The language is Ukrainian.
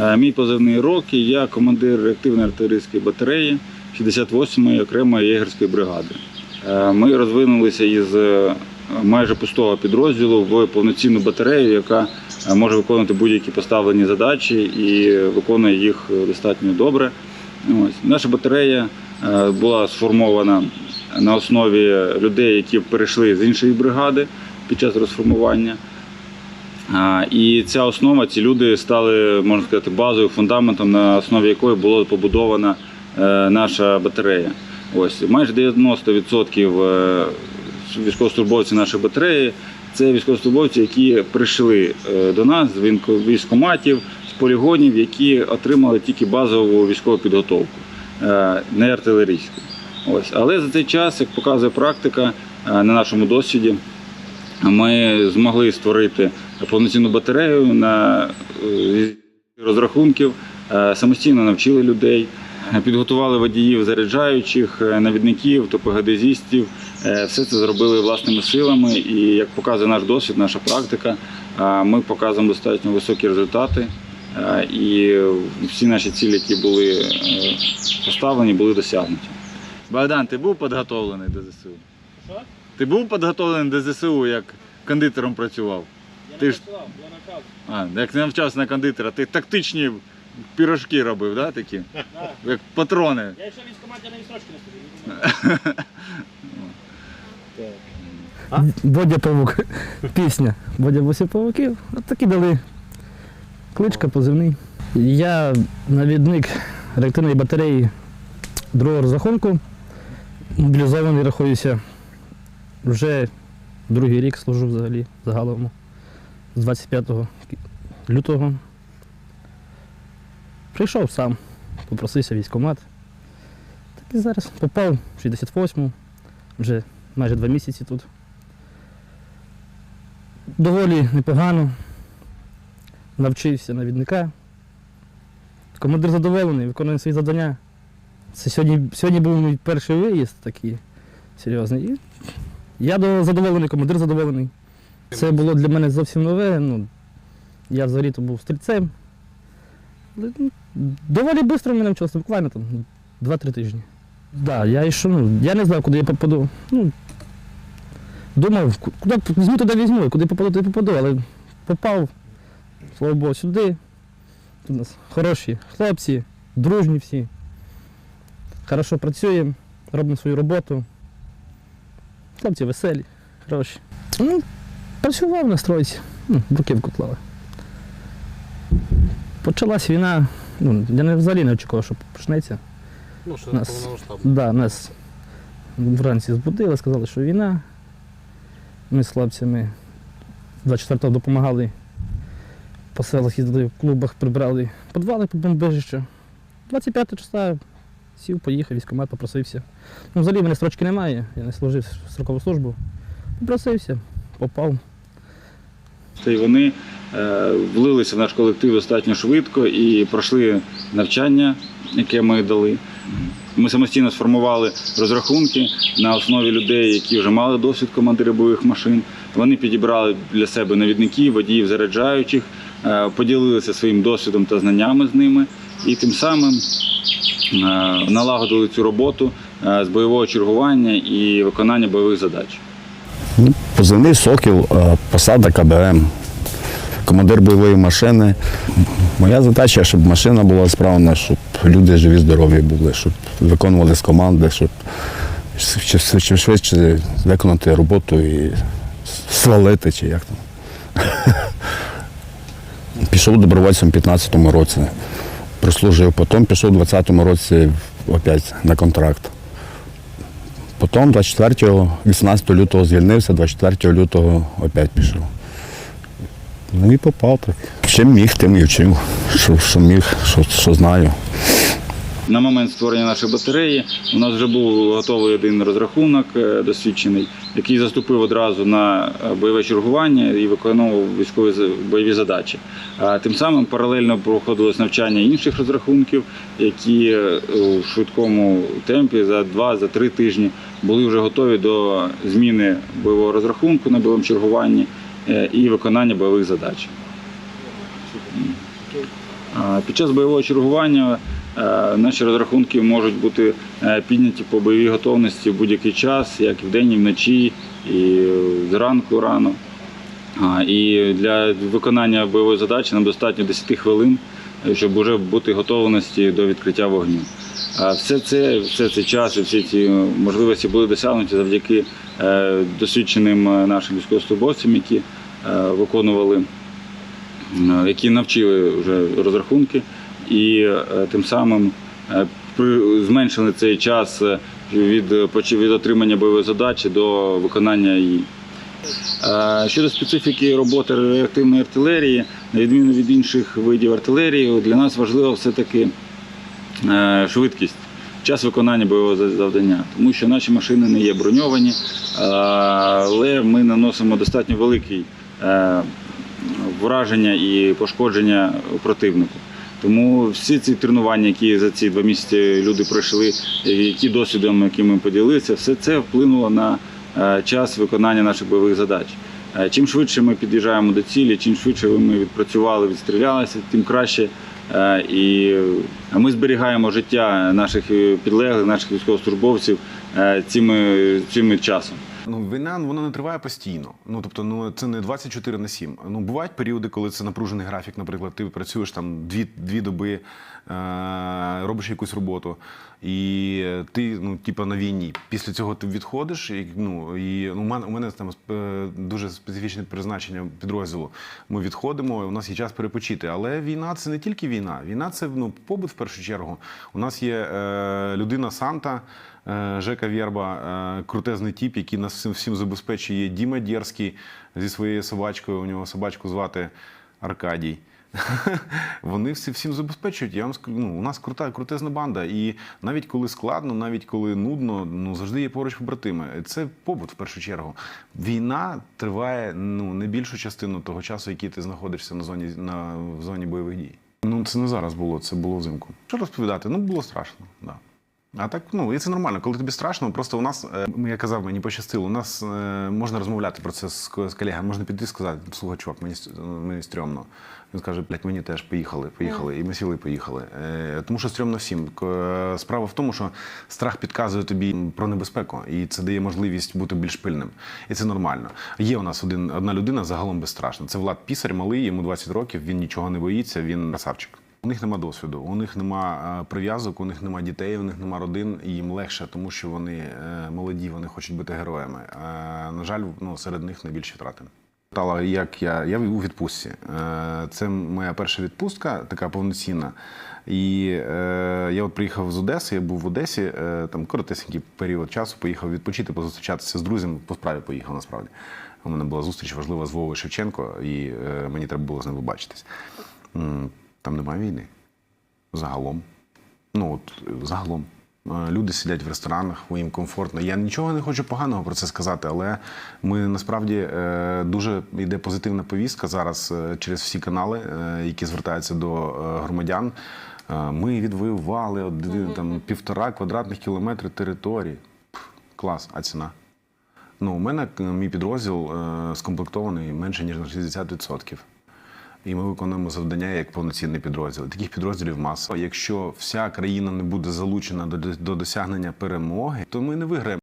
Е, Мій позивний роки, я командир реактивної артилерійської батареї 68-ї окремої єгерської бригади. Е, Ми розвинулися із е, майже пустого підрозділу в повноцінну батарею, яка може виконувати будь-які поставлені задачі і виконує їх достатньо добре. Ось. Наша батарея була сформована на основі людей, які перейшли з іншої бригади під час розформування. І ця основа, ці люди стали, можна сказати, базовим фундаментом, на основі якої була побудована е, наша батарея. Ось майже 90% е, військовослужбовців нашої батареї це військовослужбовці, які прийшли е, до нас з військо- військкоматів, з полігонів, які отримали тільки базову військову підготовку, не артилерійську. Ось. Але за цей час, як показує практика, на нашому досвіді, ми змогли створити повноцінну батарею на е, розрахунків, е, самостійно навчили людей, підготували водіїв заряджаючих, е, навідників, топогеодезістів. Е, Все це зробили власними силами. І як показує наш досвід, наша практика, ми показуємо достатньо високі результати. І всі наші цілі, які були поставлені, були досягнуті. Богдан, ти був підготовлений до ЗСУ? Що? Ти був підготовлений до ЗСУ, як кондитером працював? Я Ти не ж- працював, я наказ. А, як не навчався на кондитера, ти тактичні пірожки робив, да, такі? Да. Як патрони. Я ще в військкоматі на відстрочки не стою. Бодя Павук. Пісня. Бодя Босі Павуків. От такі дали. Кличка, позивний. Я навідник реактивної батареї другого розрахунку. Мобілізований рахуюся. Вже другий рік служу взагалі загалом. З 25 лютого. Прийшов сам, попросився військкомат. Так і зараз попав в 68-му, вже майже два місяці тут доволі непогано. Навчився навідника. Командир задоволений, виконує свої завдання. Це сьогодні, сьогодні був мій перший виїзд такий серйозний. І я задоволений, командир задоволений. Це було для мене зовсім нове. Ну, я взагалі то був стрільцем. Ну, Доволі швидко мене навчилося, буквально там 2-3 тижні. Да, я йшов, ну, я не знав, куди я попаду. Ну, Думав, куди візьму, туди візьму, куди попаду, туди попаду, але попав, слава Богу, сюди. Тут у нас хороші хлопці, дружні всі. Хорошо працюємо, робимо свою роботу. Хлопці веселі, хороші. Ну, працював на стройці, ну, бруківку клали. Почалась війна, ну, я не взагалі не очікував, що почнеться. Ну, що Нас-. Да, нас вранці збудили, сказали, що війна. Ми з хлопцями 24-го допомагали по селах їздили, в клубах прибрали підвали під бомбежище. 25 числа сів, поїхав, військкомат, попросився. Ну, взагалі мене строчки немає, я не служив строкову службу. Попросився, попав. Та й вони е, влилися в наш колектив достатньо швидко і пройшли навчання, яке ми дали. Ми самостійно сформували розрахунки на основі людей, які вже мали досвід командири бойових машин. Вони підібрали для себе навідників, водіїв заряджаючих, е, поділилися своїм досвідом та знаннями з ними і тим самим налагодили цю роботу е, з бойового чергування і виконання бойових задач. Позивний сокіл, е, посада КБМ, командир бойової машини. Моя задача, щоб машина була справна, щоб люди живі, здорові були, щоб виконували з команди, щоб чим- швидше виконати роботу і свалити, чи як там. Пішов добровольцем у 15-му році, прослужив, потім пішов у 20-му році опять на контракт. Потім 24, 18 лютого звільнився, 24 лютого опять пішов. Ну і попав так. Чим міг, тим і вчив. Що, що міг, що, що знаю. На момент створення нашої батареї у нас вже був готовий один розрахунок е, досвідчений, який заступив одразу на е, бойове чергування і виконував військові бойові задачі. А тим самим паралельно проходилось навчання інших розрахунків, які е, у швидкому темпі за два-за три тижні були вже готові до зміни бойового розрахунку на бойовому чергуванні і виконання бойових задач. Під час бойового чергування наші розрахунки можуть бути е, підняті по бойовій готовності в будь-який час, як і вдень, і вночі, і е, зранку рано. І для виконання бойової задачі нам достатньо 10 хвилин, е, щоб вже бути готовності до відкриття вогню. Все це, все цей час і всі ці можливості були досягнуті завдяки е, досвідченим е, нашим військовослужбовцям, які е, виконували, е, які навчили вже розрахунки, і е, тим самим е, зменшили цей час е, від, від отримання бойової задачі до виконання її. Щодо специфіки роботи реактивної артилерії, на відміну від інших видів артилерії, для нас важливо все-таки швидкість, час виконання бойового завдання, тому що наші машини не є броньовані, але ми наносимо достатньо великий е, враження і пошкодження противнику. Тому всі ці тренування, які за ці два місяці люди пройшли, які досвідом, яким ми поділилися, все це вплинуло на е, час виконання наших бойових задач. Е, Чим швидше ми під'їжджаємо до цілі, чим швидше ми відпрацювали, відстрілялися, тим краще. Е, І ми зберігаємо життя наших підлеглих, наших військовослужбовців цими, цими часом. Ну, війна вона не триває постійно. Ну тобто, ну це не 24 на 7. Ну бувають періоди, коли це напружений графік. Наприклад, ти працюєш там дві, дві доби, е, робиш якусь роботу, і ти, ну, типа на війні. Після цього ти відходиш. І, ну і ну, у мене у мене там е, дуже специфічне призначення підрозділу. Ми відходимо, у нас є час перепочити. Але війна це не тільки війна. Війна це ну побут в першу чергу. У нас є е, людина Санта. Е, Жека Вєрба, е, крутезний тіп, який нас всім, забезпечує. Діма Дєрський зі своєю собачкою. У нього собачку звати Аркадій. Вони всі всім забезпечують. Я вам скажу, ну, у нас крута, крутезна банда. І навіть коли складно, навіть коли нудно, ну завжди є поруч побратими. Це побут в першу чергу. Війна триває ну не більшу частину того часу, який ти знаходишся на зоні на в зоні бойових дій. Ну це не зараз було, це було взимку. Що розповідати? Ну було страшно, да. А так, ну і це нормально. Коли тобі страшно, просто у нас, е, я казав, мені пощастило. У нас е, можна розмовляти про це з, з колегами, можна піти і сказати, слухай, чувак, мені, мені стрьомно. Він скаже, блядь, мені теж поїхали, поїхали. І ми сіли і поїхали. Е, тому що стрьомно всім. Справа в тому, що страх підказує тобі про небезпеку, і це дає можливість бути більш пильним. І це нормально. Є у нас один, одна людина загалом безстрашна. Це Влад Пісар, малий, йому 20 років, він нічого не боїться, він красавчик. У них нема досвіду, у них нема е, прив'язок, у них нема дітей, у них нема родин, і їм легше, тому що вони е, молоді, вони хочуть бути героями. Е, На жаль, ну, серед них найбільші втрати. Питала, як я, я у відпустці. Це моя перша відпустка, така повноцінна. І е, я от приїхав з Одеси, я був в Одесі, е, там коротесенький період часу, поїхав відпочити, позустрічатися з друзями. По справі поїхав насправді. У мене була зустріч важлива з Вовою Шевченко, і е, мені треба було з ним побачитись. Там немає війни. Загалом. Ну, от загалом. Е, Люди сидять в ресторанах, їм комфортно. Я нічого не хочу поганого про це сказати, але ми насправді е, дуже йде позитивна повістка зараз е, через всі канали, які звертаються до громадян. Ми відвоювали один, там, півтора квадратних кілометри території. Клас, а ціна? Ну, у мене мій підрозділ скомплектований менше ніж на 60%. І ми виконуємо завдання як повноцінний підрозділ. Таких підрозділів маса. Якщо вся країна не буде залучена до, до досягнення перемоги, то ми не виграємо.